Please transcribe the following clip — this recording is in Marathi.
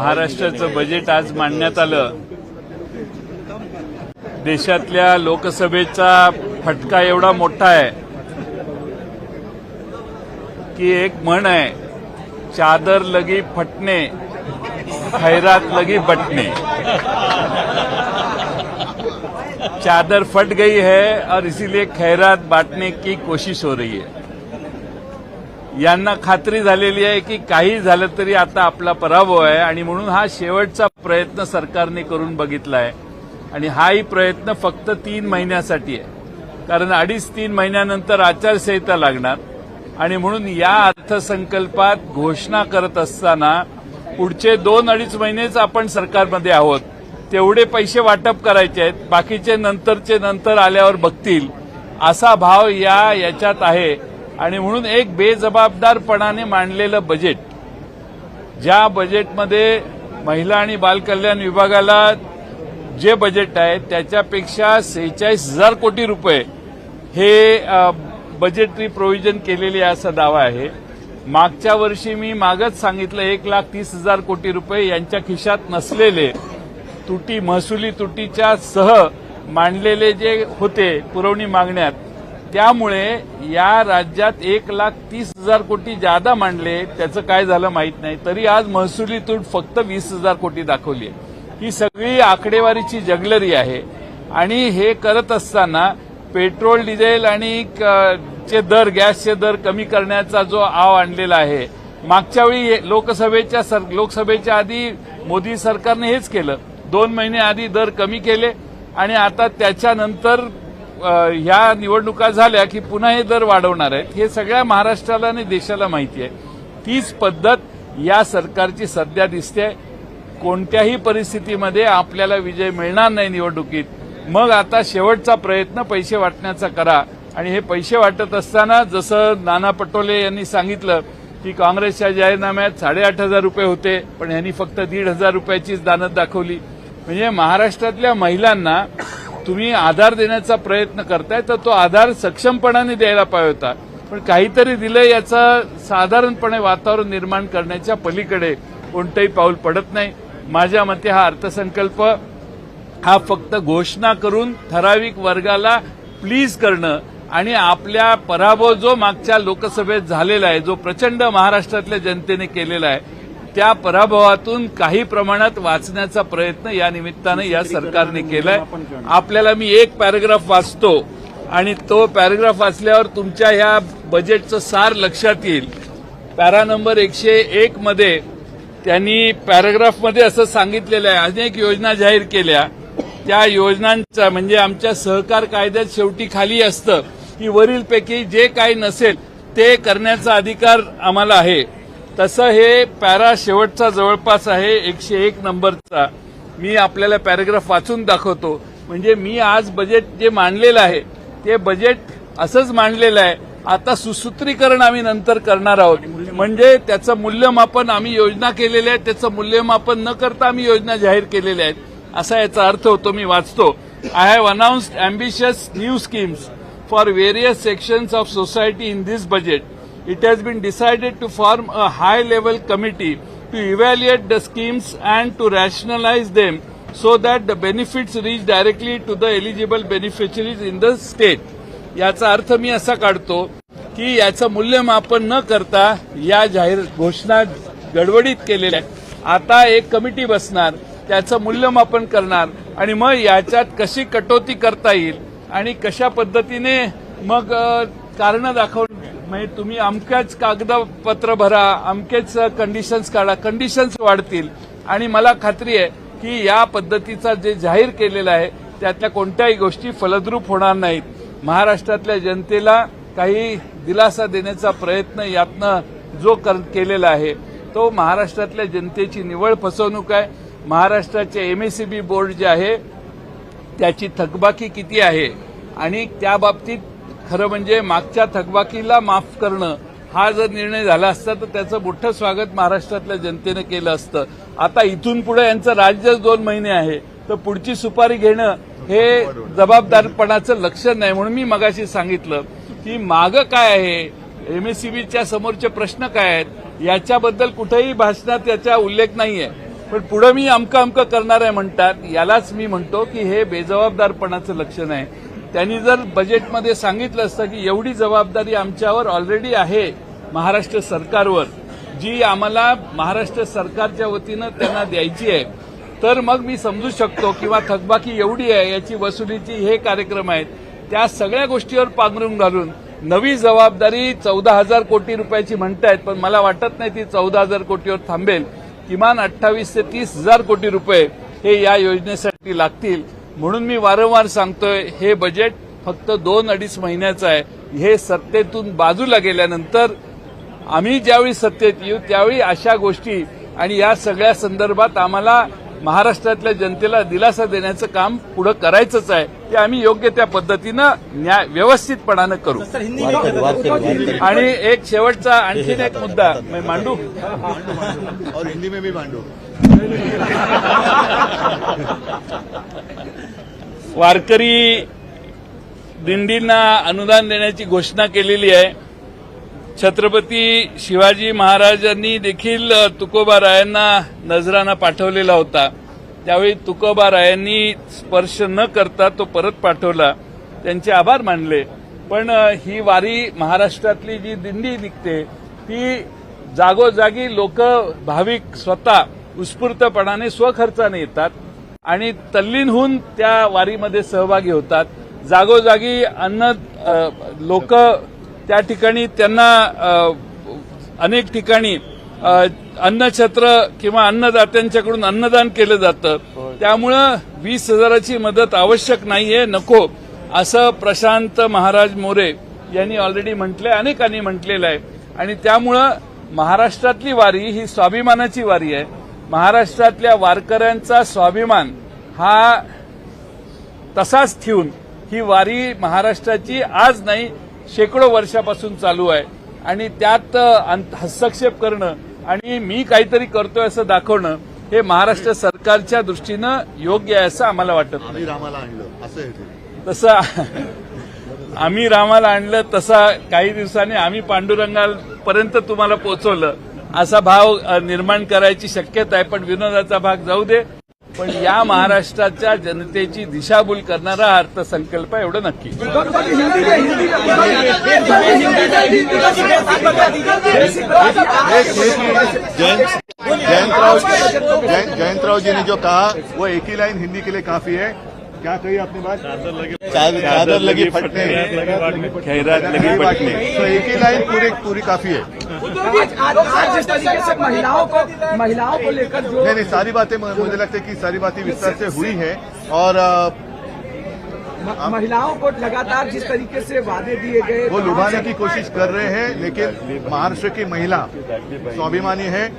महाराष्ट्राचं बजेट आज मांडण्यात आलं. देशातल्या लोकसभेचा फटका एवढा मोठा आहे की एक म्हण आहे चादर लगी फटणे खैरात लगी बटणे. चादर फट गई है और इसीलिए खैरात बांटने की कोशिश हो रही है। यांना खात्री झालेली आहे की काही झालं तरी आता आपला पराभव आहे आणि म्हणून हा शेवटचा प्रयत्न सरकारने करून बघितला आहे आणि हाही प्रयत्न फक्त तीन महिन्यासाठी आहे. कारण अडीच तीन महिन्यानंतर आचारसंहिता लागणार. आणि म्हणून या अर्थसंकल्पात घोषणा करत असताना पुढचे दोन अडीच महिनेच आपण सरकारमध्ये आहोत. तेवढे पैसे वाटप करायचे आहेत. बाकीचे नंतरचे नंतर आल्यावर बघतील. असा भाव या याच्यात आहे. आणि म्हणून एक बेजबाबदारपणाने मांडलेलं बजेट ज्या बजेटमध्ये महिला आणि बालकल्याण विभागाला जे बजेट आहे त्याच्यापेक्षा सेहेचाळीस हजार कोटी रुपये हे बजेटरी प्रोव्हिजन केलेले आहे असा दावा आहे. मागच्या वर्षी मी मागच सांगितलं एक लाख तीस हजार कोटी रुपये यांच्या खिशात नसलेले तुटी महसुली तुटीच्या सह मांडलेले जे होते पुरवणी मागण्यात त्यामुळे या राज्यात एक लाख तीस हजार कोटी जादा मांडले त्याचं काय झालं माहीत नाही. तरी आज महसुली तूट फक्त वीस हजार कोटी दाखवली आहे. ही सगळी आकडेवारीची जगलरी आहे. आणि हे करत असताना पेट्रोल डिझेल आणि क- चे दर गॅसचे दर कमी करण्याचा जो आव आणलेला आहे मागच्या वेळी हे- लोकसभेच्या सर- लोकसभेच्या आधी मोदी सरकारने हेच केलं. दोन महिने आधी दर कमी केले आणि आता त्याच्यानंतर ह्या निवडणुका झाल्या की पुन्हा हे दर वाढवणार आहेत. हे सगळ्या महाराष्ट्राला आणि देशाला माहिती आहे. तीच पद्धत या सरकारची सध्या दिसते. कोणत्याही परिस्थितीमध्ये आपल्याला विजय मिळणार नाही निवडणुकीत. मग आता शेवटचा प्रयत्न पैसे वाटण्याचा करा. आणि हे पैसे वाटत असताना जसं नाना पटोले यांनी सांगितलं की काँग्रेसच्या जाहीरनाम्यात साडेआठ हजार रुपये होते पण यांनी फक्त दीड हजार रुपयाचीच दानत दाखवली. म्हणजे महाराष्ट्रातल्या महिलांना तुम्ही आधार देण्याचा प्रयत्न करताय तर तो आधार सक्षमपणाने द्यायला पाहिजे होता. पण काहीतरी दिलं याचं साधारणपणे वातावरण निर्माण करण्याच्या पलीकडे कोणतंही पाऊल पडत नाही. माझ्या मते हा अर्थसंकल्प हा फक्त घोषणा करून ठराविक वर्गाला प्लीज करणं आणि आपल्या पराभव जो मागच्या लोकसभेत झालेला आहे जो प्रचंड महाराष्ट्रातल्या जनतेने केलेला आहे त्या पराभवातून काही प्रमाणात वाचण्याचा प्रयत्न या निमित्तानं या सरकारने केलाय. आपल्याला मी एक पॅराग्राफ वाचतो आणि तो पॅराग्राफ वाचल्यावर तुमच्या ह्या बजेटचं सार लक्षात येईल. पॅरा नंबर एकशे एक मध्ये त्यांनी पॅराग्राफमध्ये असं सांगितलेलं आहे अनेक योजना जाहीर केल्या. त्या योजनांचा म्हणजे आमच्या सहकार कायद्यात शेवटी खाली असतं की वरीलपैकी जे काही नसेल ते करण्याचा अधिकार आम्हाला आहे. तसं हे पॅरा शेवटचा जवळपास आहे एकशे एक नंबरचा. मी आपल्याला पॅराग्राफ वाचून दाखवतो. म्हणजे मी आज बजेट जे मांडलेलं आहे ते बजेट असंच मांडलेलं आहे. आता सुसूत्रीकरण आम्ही नंतर करणार आहोत. म्हणजे त्याचं मूल्यमापन आम्ही योजना केलेल्या आहेत त्याचं मूल्यमापन न करता आम्ही योजना जाहीर केलेल्या आहेत. असा याचा अर्थ होतो मी वाचतो. I have announced ambitious new schemes for various sections of society in this budget it has been decided to form a high level committee to evaluate the schemes and to rationalize them so that the benefits reach directly to the eligible beneficiaries in the state. याचा अर्थ मी असा काढतो की याचं मूल्यमापन न करता या जाहीर घोषणा गडबडीत केलेल्या आता एक कमिटी बसणार त्याचं मूल्यमापन करणार आणि मग याच्यात कशी कटोती करता येईल आणि कशा पद्धतीने मग कारण दाखवून म्हणजे तुम्ही अमक्याच कागदपत्र भरा अमकेच कंडिशन्स काढा. कंडिशन्स वाढतील. आणि मला खात्री आहे की या पद्धतीचा जे जाहीर केलेलं आहे त्यातल्या कोणत्याही गोष्टी फलद्रूप होणार नाहीत. महाराष्ट्रातल्या जनतेला काही दिलासा देण्याचा प्रयत्न यातनं जो कर- केलेला आहे तो महाराष्ट्रातल्या जनतेची निवळ फसवणूक आहे. महाराष्ट्राचे एमएससीबी बोर्ड जे आहे त्याची थकबाकी किती आहे आणि त्या बाबतीत खरं म्हणजे मागच्या थकबाकीला माफ करणं हा जर निर्णय झाला असता तर त्याचं मोठं स्वागत महाराष्ट्रातल्या जनतेनं केलं असतं. आता इथून पुढे यांचं राज्यच दोन महिने आहे. तर पुढची सुपारी घेणं हे जबाबदारपणाचं लक्षण नाही म्हणून मी मगाशी सांगितलं की मागं काय आहे? एमएससीबीच्या समोरचे प्रश्न काय आहेत? याच्याबद्दल कुठेही भाषणात याचा उल्लेख नाहीये. पण पुढं मी अमकं अमकं करणार आहे म्हणतात. यालाच मी म्हणतो की हे बेजबाबदारपणाचं लक्षण आहे. त्यांनी जर बजेटमध्ये सांगितलं असतं की एवढी जबाबदारी आमच्यावर ऑलरेडी आहे महाराष्ट्र सरकारवर जी आम्हाला महाराष्ट्र सरकारच्या वतीनं त्यांना द्यायची आहे तर मग मी समजू शकतो किंवा थकबाकी एवढी आहे याची वसुलीची हे कार्यक्रम आहेत त्या सगळ्या गोष्टीवर पांघरून घालून नवी जबाबदारी चौदा हजार कोटी रुपयाची म्हणतायत पण मला वाटत नाही ती चौदा हजार कोटीवर थांबेल. किमान अठ्ठावीस ते तीस हजार कोटी रुपये हे या योजनेसाठी लागतील. म्हणून मी वारंवार सांगतोय हे बजेट फक्त दोन अडीच महिन्याचं आहे. हे सत्तेतून बाजूला गेल्यानंतर आम्ही ज्यावेळी सत्तेत येऊ त्यावेळी अशा गोष्टी आणि या सगळ्या संदर्भात आम्हाला महाराष्ट्रातल्या जनतेला दिलासा देण्याचं काम पुढे करायचंच आहे. ते आम्ही योग्य त्या पद्धतीनं न्याय व्यवस्थितपणानं करू. आणि एक शेवटचा आणखीन एक मुद्दा. मी मांडू? और हिंदी में भी बांटो वारकरी दिंडींना अनुदान देण्याची घोषणा केलेली आहे. छत्रपती शिवाजी महाराजांनी देखील तुकोबारायांना नजराना पाठवलेला होता. त्यावेळी तुकोबारायांनी स्पर्श न करता तो परत पाठवला. त्यांचे आभार मानले. पण ही वारी महाराष्ट्रातली जी दिंडी निघते ती जागोजागी लोक भाविक स्वतः उत्स्फूर्तपणाने स्वखर्चाने येतात. आणि तल्लीन होऊन त्या वारीमध्ये सहभागी होतात. जागोजागी अन्न लोक त्या ठिकाणी त्यांना अनेक ठिकाणी अन्नछत्र किंवा अन्नदात्यांच्याकडून अन्नदान केलं जातं. त्यामुळं वीस हजाराची मदत आवश्यक नाहीये नको असं प्रशांत महाराज मोरे यांनी ऑलरेडी म्हटलंय अनेकांनी म्हटलेलं आहे. आणि त्यामुळं महाराष्ट्रातली वारी ही स्वाभिमानाची वारी आहे. महाराष्ट्रातल्या वारकऱ्यांचा स्वाभिमान हा तसाच ठेवून ही वारी महाराष्ट्राची आज नाही शेकडो वर्षापासून चालू आहे. आणि त्यात हस्तक्षेप करणं आणि मी काहीतरी करतोय असं दाखवणं हे महाराष्ट्र सरकारच्या दृष्टीनं योग्य आहे असं आम्हाला वाटत रामाला आणलं असं तसं आम्ही रामाला आणलं तसा काही दिवसांनी आम्ही पांडुरंगापर्यंत तुम्हाला पोहोचवलं. असा भाव निर्माण करायची शक्यता आहे पण विनोदाचा भाग जाऊ दे. पण या महाराष्ट्राच्या जनतेची दिशाभूल करणारा अर्थसंकल्प आहे, एवढं नक्की. जयंत जयंतराव जयंतराव जी ने जो कहा वो एक ही लाइन हिंदी के लिए काफी है। क्या कही आपने बात? चादर चादर लगी फटने। खैरात लगी पटने तो एक ही लाइन पूरी पूरी काफ़ी है। जिस तरीके से महिलाओं को महिलाओं को लेकर जो नहीं नहीं सारी बातें मुझे लगता है कि सारी बातें विस्तार से हुई हैं। और महिलाओं को लगातार जिस तरीके से वादे दिए गए वो लुभाने की कोशिश कर रहे हैं लेकिन महाराष्ट्र की महिला स्वाभिमानी है।